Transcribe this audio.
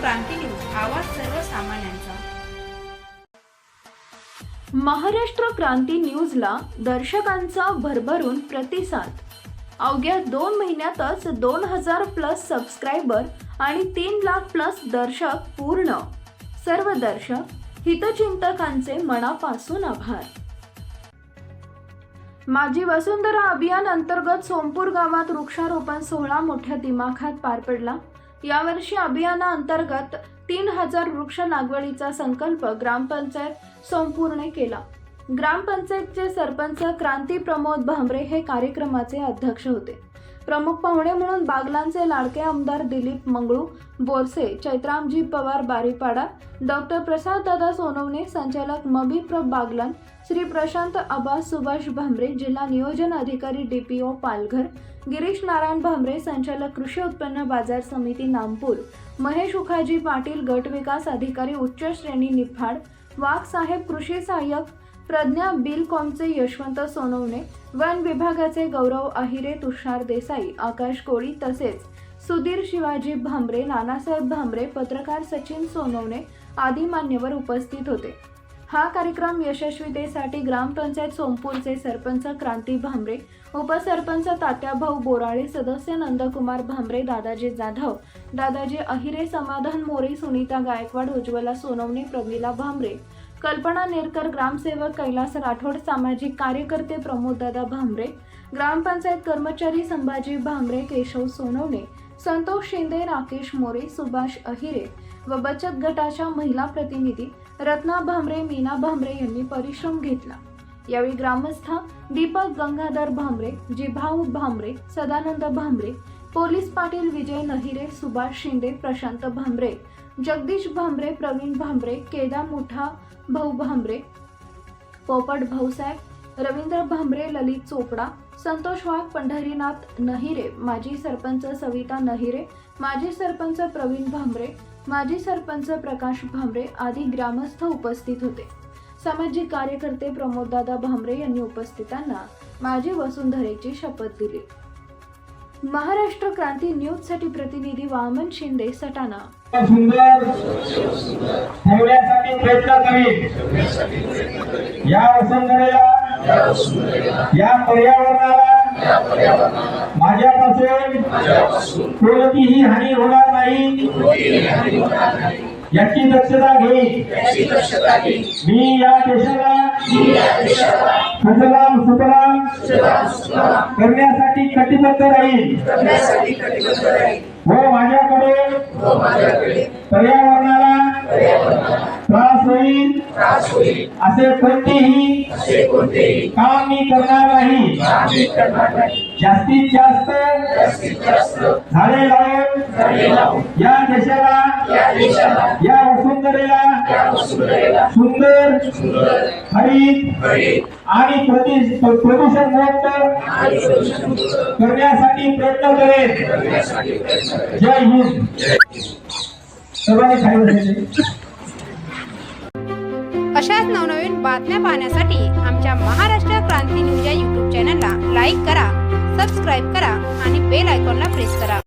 क्रांती news आवाज सर्वसामान्यांचा. महाराष्ट्र क्रांती न्यूजला दर्शकांचा भरभरून प्रतिसाद. अवघ्या दोन महिन्यातच दोन हजार प्लस सबस्क्रायबर आणि तीन लाख प्लस दर्शक पूर्ण. सर्व दर्शक हितचिंतकांचे मनापासून आभार. माझी वसुंधरा अभियान अंतर्गत सोमपूर गावात वृक्षारोपण सोहळा मोठ्या दिमाखात पार पडला. यावर्षी अभियानाअंतर्गत तीन हजार वृक्ष लागवडीचा संकल्प ग्रामपंचायत संपूर्ण केला. ग्रामपंचायतचे सरपंच क्रांती प्रमोद भांबरे हे कार्यक्रमाचे अध्यक्ष होते. प्रमुख पाहुणे म्हणून बागलांचे लाडके आमदार दिलीप मंगळू बोरसे चैत्रामजी पवार बारीपाडा डॉक्टर प्रसाद दादा सोनवणे संचालक मबीप्र बागलान श्री प्रशांत अब्बास सुभाष भांबरे जिल्हा नियोजन अधिकारी डीपीओ पालघर गिरीश नारायण भांबरे संचालक कृषी उत्पन्न बाजार समिती नामपूर महेश उखाजी पाटील गट विकास अधिकारी उच्च श्रेणी निफाड वाघ साहेब कृषी सहाय्यक प्रज्ञा बिलकॉमचे यशवंत सोनवणे वन विभागाचे गौरव अहिरे तुषार देसाई आकाश कोळी तसेच सुधीर शिवाजी भांबरे नानासाहेब भांबरे पत्रकार सचिन सोनवणे आदी मान्यवर उपस्थित होते. हा कार्यक्रम यशस्वीतेसाठी ग्रामपंचायत सोमपूरचे सरपंच क्रांती भांबरे उपसरपंच तात्याभाऊ बोराळे सदस्य नंदकुमार भांबरे दादाजी जाधव दादाजी अहिरे समाधान मोरे सुनीता गायकवाड उज्ज्वला सोनवणे प्रमिला भांबरे कल्पना नेरकर ग्रामसेवक कैलास राठोड सामाजिक कार्यकर्ते प्रमोददादा भांबरे ग्रामपंचायत कर्मचारी संभाजी भांबरे केशव सोनवणे संतोष शिंदे राकेश मोरे सुभाष अहिरे व बचत गटाच्या महिला प्रतिनिधी रत्ना भांबरे मीना भांबरे यांनी परिश्रम घेतला. यावेळी ग्रामस्थ दीपक गंगाधर भांबरे जिभाऊ भांबरे सदानंद भांबरे पोलीस पाटील विजय नहिरे सुभाष शिंदे प्रशांत भांबरे जगदीश भांबरे प्रवीण भांबरे केदा मुठा भाऊ भांबरे पोपट भाऊसाहेब रवींद्र भांबरे ललित चोपडा संतोष वाघ पंढरीनाथ नहिरे माजी सरपंच सविता नहिरे माजी सरपंच प्रवीण भांबरे माजी सरपंच प्रकाश भांबरे आदी ग्रामस्थ उपस्थित होते. सामाजिक कार्यकर्ते प्रमोददादा भांबरे यांनी उपस्थितांना माजी वसुंधरेची शपथ दिली. महाराष्ट्र क्रांती न्यूजसाठी प्रतिनिधी वामन शिंदे सटाणा. सुंदर ठेवण्यासाठी प्रयत्न करीन. या वसुंधरेला या पर्यावरणाला माझ्यापासून कोणतीही हानी होणार नाही. याची दक्षता घेईन मी या देशाला सुजलाम सुफलाम करण्यासाठी कटिबद्ध राहील. व माझ्याकडे पर्यावरणाला त्रास होईल असे कोणतेही काम मी करणार नाही. जास्तीत जास्त झाडे लावून या देशाला या वसुंधरेला सुंदर हरित आणि प्रदूषण मुक्त करण्यासाठी प्रयत्न करेल जय हिंद. सर्वांनी खाली अशाच नवनवीन बातम्या पाहण्यासाठी आमच्या महाराष्ट्र क्रांती न्यूज या यूट्यूब चॅनलला लाईक करा सबस्क्राईब करा आणि बेल आयकॉनला प्रेस करा.